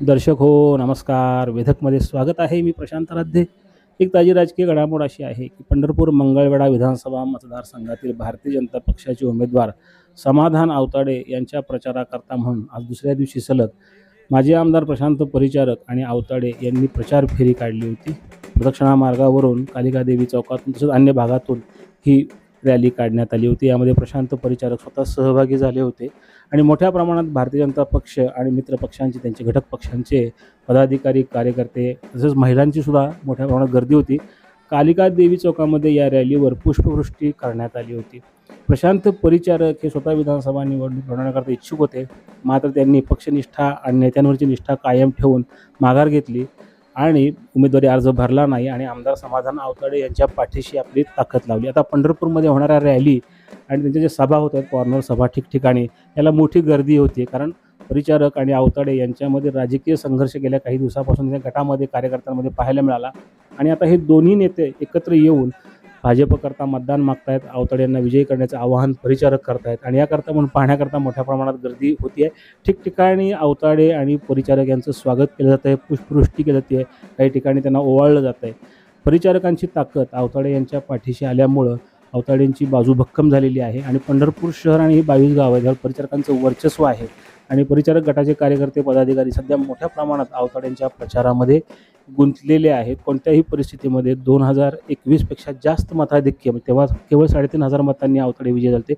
दर्शक हो नमस्कार. वेधकमध्ये स्वागत आहे मी प्रशांत राध्ये एक ताजी राजकीय घडामोड अशी आहे की पंढरपूर मंगळवेढा विधानसभा मतदारसंघातील भारतीय जनता पक्षाचे उमेदवार समाधान आवताडे यांच्या प्रचाराकरता म्हणून आज दुसऱ्या दिवशी सलग माजी आमदार प्रशांत परिचारक आणि आवताडे यांनी प्रचार फेरी काढली होती. प्रदक्षिणा मार्गावरून कालिकादेवी चौकातून तसंच अन्य भागातून ही रॅली काढण्यात आली होती. यामध्ये प्रशांत परिचारक स्वतः सहभागी झाले होते. आणि मोठ्या प्रमाणात भारतीय जनता पक्ष आणि मित्र पक्षांचे त्यांचे घटक पक्षांचे पदाधिकारी कार्यकर्ते तसेच महिलांची सुद्धा मोठ्या प्रमाणात गर्दी होती. कालिका देवी चौकामध्ये या रॅलीवर पुष्पवृष्टी करण्यात आली होती. प्रशांत परिचारक हे स्वतः विधानसभा निवडणूक लढवण्याकरता इच्छुक होते. मात्र त्यांनी पक्षनिष्ठा आणि नेत्यांवरची निष्ठा कायम ठेवून माघार घेतली. आणि उमेदवारी अर्ज भरला नाही आणि आमदार समाधान आवताडे यांच्या पाठीशी आपली ताकद लावली. आता पंढरपूरमध्ये होणाऱ्या रॅली आणि त्यांच्या ज्या सभा होत आहेत कॉर्नर सभा ठिकठिकाणी याला मोठी गर्दी होती. कारण परिचारक आणि आवताडे यांच्यामध्ये राजकीय संघर्ष गेल्या काही दिवसापासून त्या गटामध्ये कार्यकर्त्यांमध्ये पाहायला मिळाला. आणि आता हे दोन्ही नेते एकत्र येऊन भाजपकरता मतदान मागतायत आवताडे यांना विजयी करण्याचं आवाहन परिचारक करतायत. आणि याकरता म्हणून पाहण्याकरता मोठ्या प्रमाणात गर्दी होती आहे ठिकठिकाणी अवताडे आणि परिचारक यांचं स्वागत केलं जातं आहे पुष्पवृष्टी केली जाते काही ठिकाणी त्यांना ओवाळलं जातं आहे परिचारकांची ताकद अवताडे यांच्या पाठीशी आल्यामुळं अवताडेंची बाजू भक्कम झालेली आहे. आणि पंढरपूर शहर आणि ही बावीस गाव आहे ज्यावर परिचारकांचं वर्चस्व आहे. आणि परिचारक गटाचे कार्यकर्ते पदाधिकारी सध्या मोठ्या प्रमाणात आवताड्यांच्या प्रचारामध्ये गुंतलेले आहेत. कोणत्याही परिस्थितीमध्ये दोन हजार एकवीसपेक्षा जास्त मताधिक्य तेव्हा केवळ साडेतीन हजार मतांनी आवताडे विजय झाले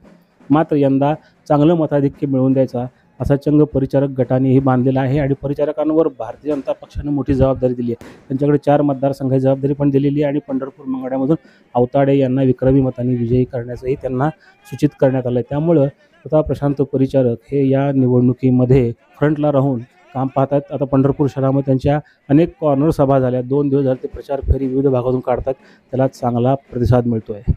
मात्र यंदा चांगलं मताधिक्य मिळवून द्यायचा असा चंग परिचारक गटानेही बांधलेला आहे आणि परिचारकांवर भारतीय जनता पक्षाने मोठी जबाबदारी दिली आहे. त्यांच्याकडे चार मतदारसंघाची जबाबदारी पण दिलेली आहे आणि पंढरपूर मंगळ्यामधून अवताडे यांना विक्रमी मतांनी विजयी करण्याचंही त्यांना सूचित करण्यात आलं आहे त्यामुळं स्वतः प्रशांत परिचारक हे या निवडणुकीमध्ये फ्रंटला राहून काम पाहतात आता पंढरपूर शहरामध्ये त्यांच्या अनेक कॉर्नर सभा झाल्या. दोन दिवस झाले ते प्रचार फेरी विविध भागातून काढतात त्याला चांगला प्रतिसाद मिळतो आहे